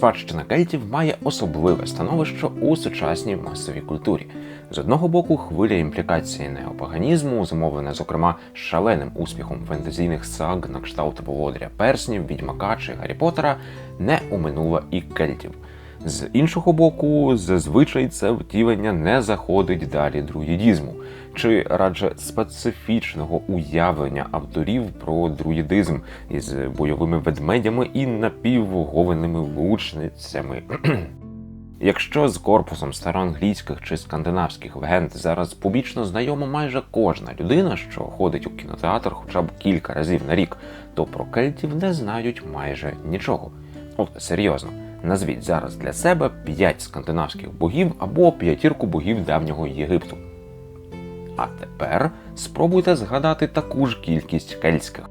Спадщина кельтів має особливе становище у сучасній масовій культурі. З одного боку, хвиля імплікації неопаганізму, зумовлена, зокрема, шаленим успіхом фентезійних саг на кшталт Володаря Перснів, Відьмака чи Гаррі Поттера, не уминула і кельтів. З іншого боку, зазвичай це втілення не заходить далі друїдізму, чи радше специфічного уявлення авторів про друїдизм із бойовими ведмедями і напіввугованими лучницями. Якщо з корпусом староанглійських чи скандинавських легенд зараз публічно знайома майже кожна людина, що ходить у кінотеатр хоча б кілька разів на рік, то про кельтів не знають майже нічого. От серйозно, назвіть зараз для себе п'ять скандинавських богів або п'ятірку богів давнього Єгипту. А тепер спробуйте згадати таку ж кількість кельтських.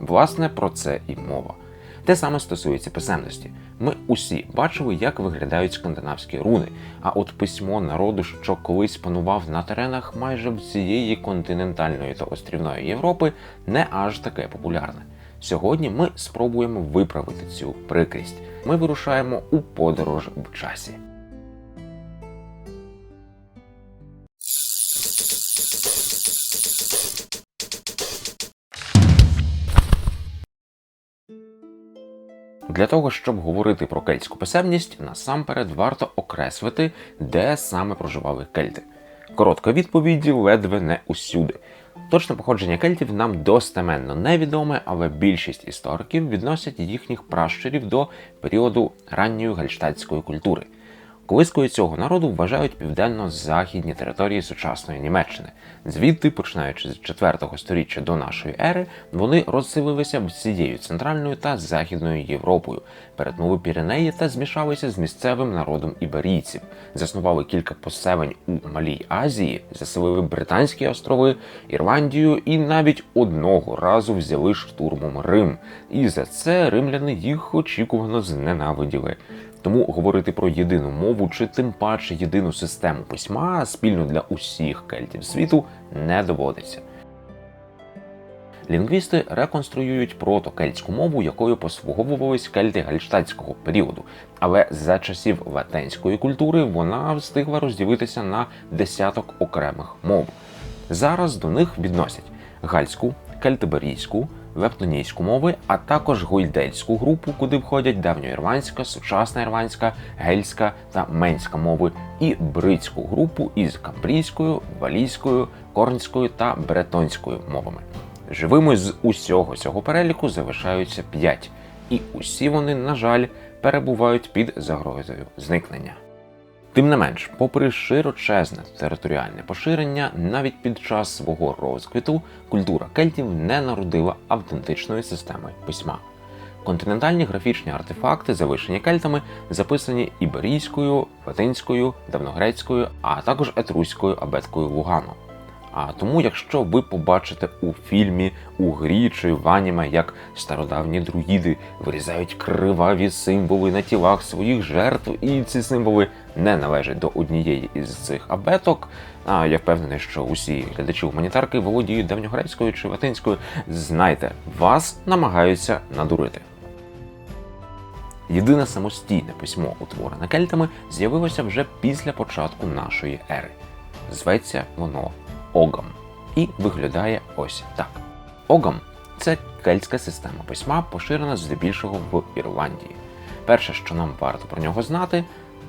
Власне, про це і мова. Те саме стосується писемності. Ми усі бачили, як виглядають скандинавські руни. А от письмо народу, що колись панував на теренах майже всієї континентальної та острівної Європи, не аж таке популярне. Сьогодні ми спробуємо виправити цю прикрість. Ми вирушаємо у подорож в часі. Для того, щоб говорити про кельтську писемність, насамперед варто окреслити, де саме проживали кельти. Коротка відповідь ледве не усюди. Точне походження кельтів нам достеменно невідоме, але більшість істориків відносять їхніх пращурів до періоду ранньої гальштатської культури. Колискою цього народу вважають південно-західні території сучасної Німеччини. Звідти, починаючи з 4 століття до нашої ери, вони розселилися всією центральною та західною Європою, перетнули Піренеї та змішалися з місцевим народом іберійців, заснували кілька поселень у Малій Азії, заселили Британські острови, Ірландію і навіть одного разу взяли штурмом Рим. І за це римляни їх очікувано зненавиділи. Тому говорити про єдину мову чи тим паче єдину систему письма спільно для усіх кельтів світу не доводиться. Лінгвісти реконструюють протокельтську мову, якою послуговувались кельти гальштатського періоду, але за часів латинської культури вона встигла розділитися на десяток окремих мов. Зараз до них відносять гальську, кельтиберійську, лептонійську мови, а також гойдельську групу, куди входять давньоірландська, сучасна ірландська, гельська та менська мови, і бритську групу із камбрійською, валійською, корнською та бретонською мовами. Живими з усього цього переліку залишаються п'ять, і усі вони, на жаль, перебувають під загрозою зникнення. Тим не менш, попри широчезне територіальне поширення, навіть під час свого розквіту культура кельтів не народила автентичної системи письма. Континентальні графічні артефакти, залишені кельтами, записані іберійською, латинською, давногрецькою, а також етруською абеткою Лугано. А тому, якщо ви побачите у фільмі, у грі чи в аніме, як стародавні друїди вирізають криваві символи на тілах своїх жертв, і ці символи не належать до однієї із цих абеток, а я впевнений, що усі глядачі гуманітарки володіють давньогрецькою чи латинською, знайте, вас намагаються надурити. Єдине самостійне письмо, утворене кельтами, з'явилося вже після початку нашої ери. Зветься воно Огам і виглядає ось так. Огам це кельтська система письма, поширена здебільшого в Ірландії. Перше, що нам варто про нього знати,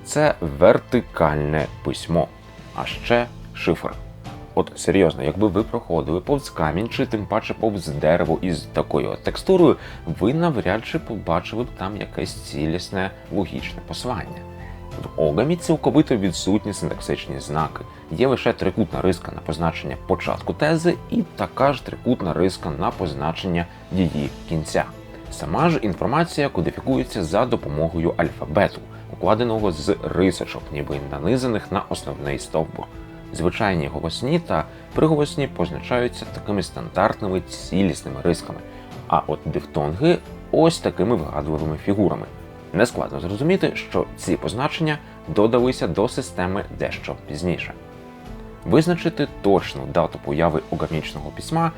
це вертикальне письмо, а ще шифр. От серйозно, якби ви проходили повз камінь чи тим паче повз дерево із такою от текстурою, ви навряд чи побачили б там якесь цілісне логічне послання. В огамі цілковито відсутні синтаксичні знаки. Є лише трикутна риска на позначення початку тези і така ж трикутна риска на позначення її кінця. Сама ж інформація кодифікується за допомогою алфабету, укладеного з рисочок, ніби нанизаних на основний стовбур. Звичайні голосні та приголосні позначаються такими стандартними цілісними рисками, а от дифтонги ось такими вигадливими фігурами. Нескладно зрозуміти, що ці позначення додалися до системи дещо пізніше. Визначити точну дату появи огамічного письма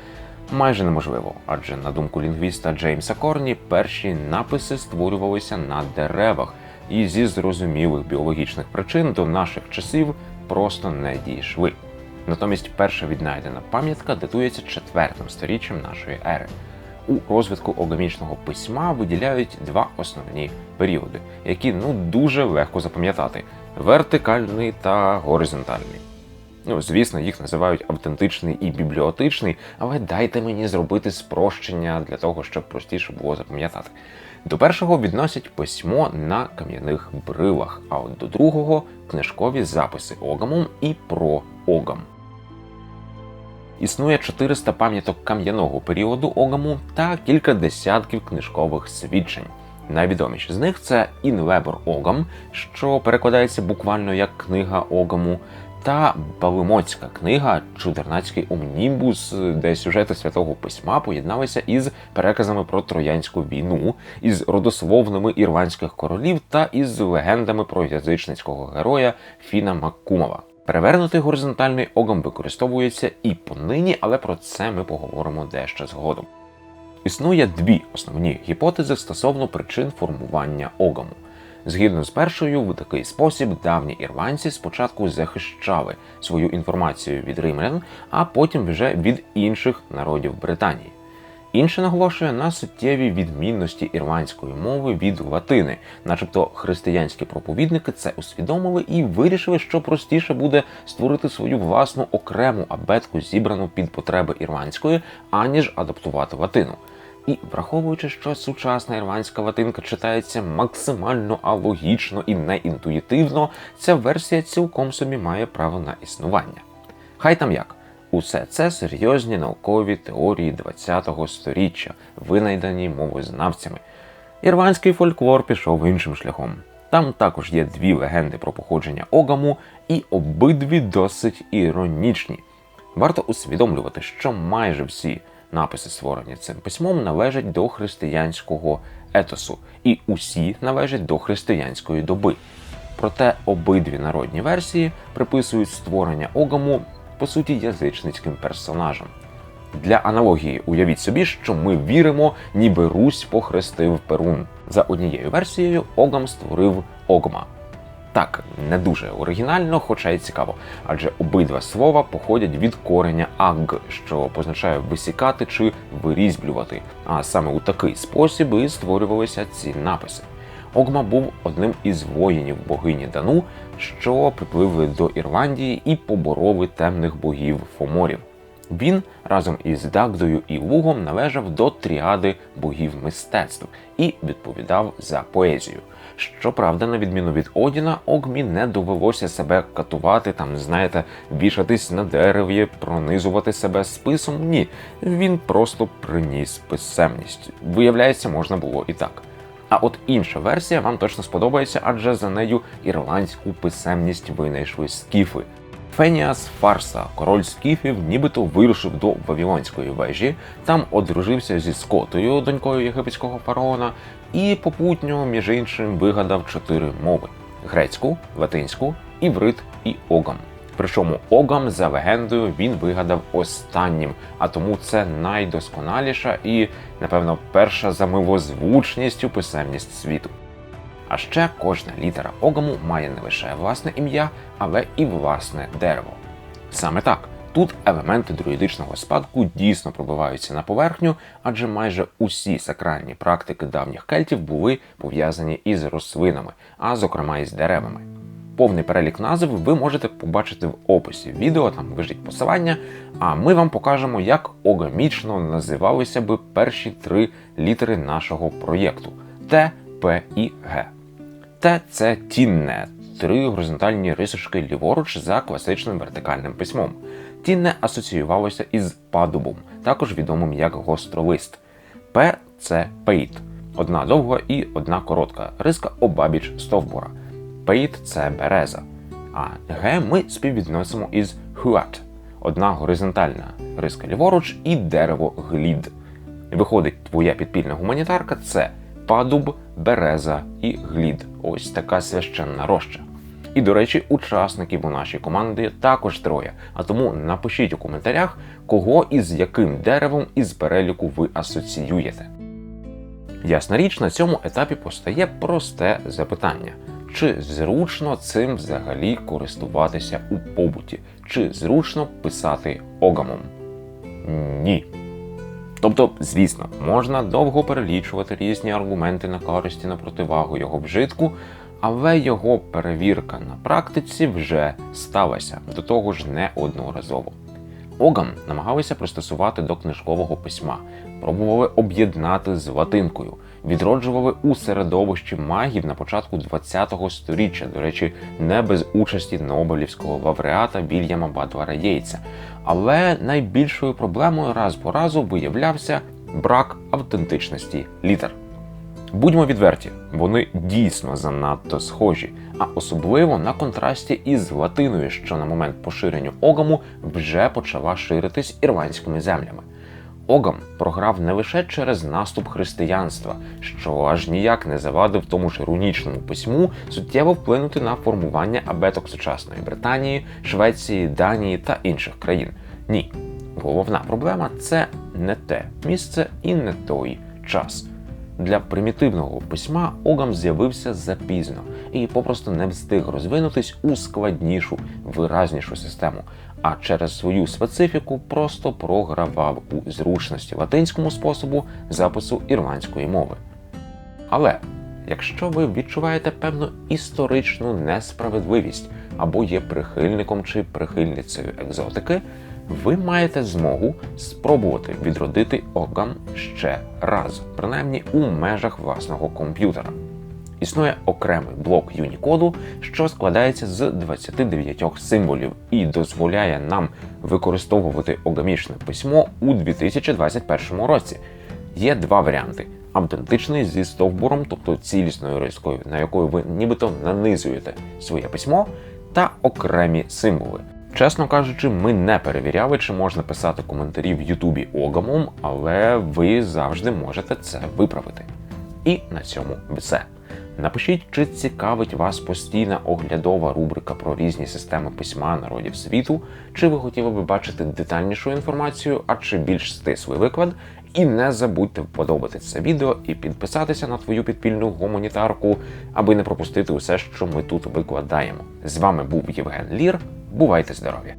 Майже неможливо, адже на думку лінгвіста Джеймса Корні, перші написи створювалися на деревах і зі зрозумілих біологічних причин до наших часів просто не дійшли. Натомість перша віднайдена пам'ятка датується четвертим сторіччям нашої ери. У розвитку огамічного письма виділяють два основні періоди, які ну дуже легко запам'ятати: вертикальний та горизонтальний. Ну, звісно, їх називають автентичний і бібліотичний, але дайте мені зробити спрощення для того, щоб простіше було запам'ятати. До першого відносять письмо на кам'яних брилах, а от до другого книжкові записи огамом і про огам. Існує 400 пам'яток кам'яного періоду огаму та кілька десятків книжкових свідчень. Найвідоміші з них це Інвебор Огам, що перекладається буквально як книга Огаму, та Балимоцька книга Чудернацький омнібус, де сюжети святого письма поєдналися із переказами про Троянську війну, із родословними ірландських королів та із легендами про язичницького героя Фіна Маккумова. Перевернутий горизонтальний огам використовується і понині, але про це ми поговоримо дещо згодом. Існує дві основні гіпотези стосовно причин формування огаму. Згідно з першою, в такий спосіб давні ірландці спочатку захищали свою інформацію від римлян, а потім вже від інших народів Британії. Інше наголошує на суттєвій відмінності ірландської мови від латини, начебто християнські проповідники це усвідомили і вирішили, що простіше буде створити свою власну окрему абетку, зібрану під потреби ірландської, аніж адаптувати латину. І враховуючи, що сучасна ірландська латинка читається максимально алогічно і неінтуїтивно, ця версія цілком собі має право на існування. Хай там як. Усе це серйозні наукові теорії ХХ століття, винайдені мовознавцями. Ірландський фольклор пішов іншим шляхом. Там також є дві легенди про походження Огаму, і обидві досить іронічні. Варто усвідомлювати, що майже всі написи, створені цим письмом, належать до християнського етосу, і усі належать до християнської доби. Проте обидві народні версії приписують створення Огаму по суті язичницьким персонажам. Для аналогії уявіть собі, що ми віримо, ніби Русь похрестив Перун. За однією версією, Огам створив Огма. Так, не дуже оригінально, хоча й цікаво, адже обидва слова походять від кореня аг, що позначає висікати чи вирізблювати. А саме у такий спосіб і створювалися ці написи. Огма був одним із воїнів богині Дану, що припливли до Ірландії і побороли темних богів Фоморів. Він разом із Дагдою і Лугом належав до тріади богів мистецтв і відповідав за поезію. Щоправда, на відміну від Одіна, Огмі не довелося себе катувати, там, знаєте, вішатись на дереві, пронизувати себе списом. Ні, він просто приніс писемність. Виявляється, можна було і так. А от інша версія вам точно сподобається, адже за нею ірландську писемність винайшли скіфи. Феніас Фарса, король скіфів, нібито вирушив до Вавилонської вежі, там одружився зі Скотою, донькою єгипетського фараона, і попутньо, між іншим, вигадав чотири мови: грецьку, латинську, іврит і огам. Причому огам за легендою він вигадав останнім, а тому це найдосконаліша і, напевно, перша за милозвучністю писемність світу. А ще кожна літера огаму має не лише власне ім'я, але і власне дерево. Саме так. Тут елементи друїдичного спадку дійсно пробиваються на поверхню, адже майже усі сакральні практики давніх кельтів були пов'язані із рослинами, а зокрема із деревами. Повний перелік назв ви можете побачити в описі відео, там лежить посилання. А ми вам покажемо, як огамічно називалися би перші три літери нашого проєкту Т, П і Г. Т це тінне, три горизонтальні рисочки ліворуч за класичним вертикальним письмом. Тінне асоціювалося із падубом, також відомим як гостролист. П це пейт, одна довга і одна коротка риска обабіч стовбура. Пейт це береза. А Г ми співвідносимо із хуат, одна горизонтальна риска ліворуч і дерево глід. Виходить, твоя підпільна гуманітарка це падуб, береза і глід. Ось така священна роща. І до речі, учасників у нашій команді також троє. А тому напишіть у коментарях, кого і з яким деревом із переліку ви асоціюєте. Ясна річ, на цьому етапі постає просте запитання: чи зручно цим взагалі користуватися у побуті, чи зручно писати огамом? Ні. Тобто, звісно, можна довго перелічувати різні аргументи на користь і на противагу його вжитку, але його перевірка на практиці вже сталася, до того ж неодноразово. Огам намагалися пристосувати до книжкового письма, пробували об'єднати з латинкою, відроджували у середовищі магів на початку ХХ століття, до речі, не без участі Нобелівського лауреата Вільяма Батлера Єйца. Але найбільшою проблемою раз по разу виявлявся брак автентичності літер. Будьмо відверті, вони дійсно занадто схожі, а особливо на контрасті із латиною, що на момент поширення огаму вже почала ширитись ірландськими землями. Огам програв не лише через наступ християнства, що аж ніяк не завадив тому ж рунічному письму суттєво вплинути на формування абеток сучасної Британії, Швеції, Данії та інших країн. Ні, головна проблема це не те місце і не той час. Для примітивного письма Огам з'явився запізно і попросту не встиг розвинутись у складнішу, виразнішу систему, а через свою специфіку просто програвав у зручності латинському способу запису ірландської мови. Але якщо ви відчуваєте певну історичну несправедливість або є прихильником чи прихильницею екзотики, ви маєте змогу спробувати відродити Огам ще раз, принаймні у межах власного комп'ютера. Існує окремий блок Юнікоду, що складається з 29 символів і дозволяє нам використовувати огамічне письмо у 2021 році. Є два варіанти: автентичний зі стовбуром, тобто цілісною рискою, на якою ви нібито нанизуєте своє письмо, та окремі символи. Чесно кажучи, ми не перевіряли, чи можна писати коментарі в Ютубі огамом, але ви завжди можете це виправити. І на цьому все. Напишіть, чи цікавить вас постійна оглядова рубрика про різні системи письма народів світу, чи ви хотіли би бачити детальнішу інформацію, а чи більш стислий виклад. І не забудьте вподобати це відео і підписатися на твою підпільну гуманітарку, аби не пропустити усе, що ми тут викладаємо. З вами був Євген Лір. Бувайте здорові!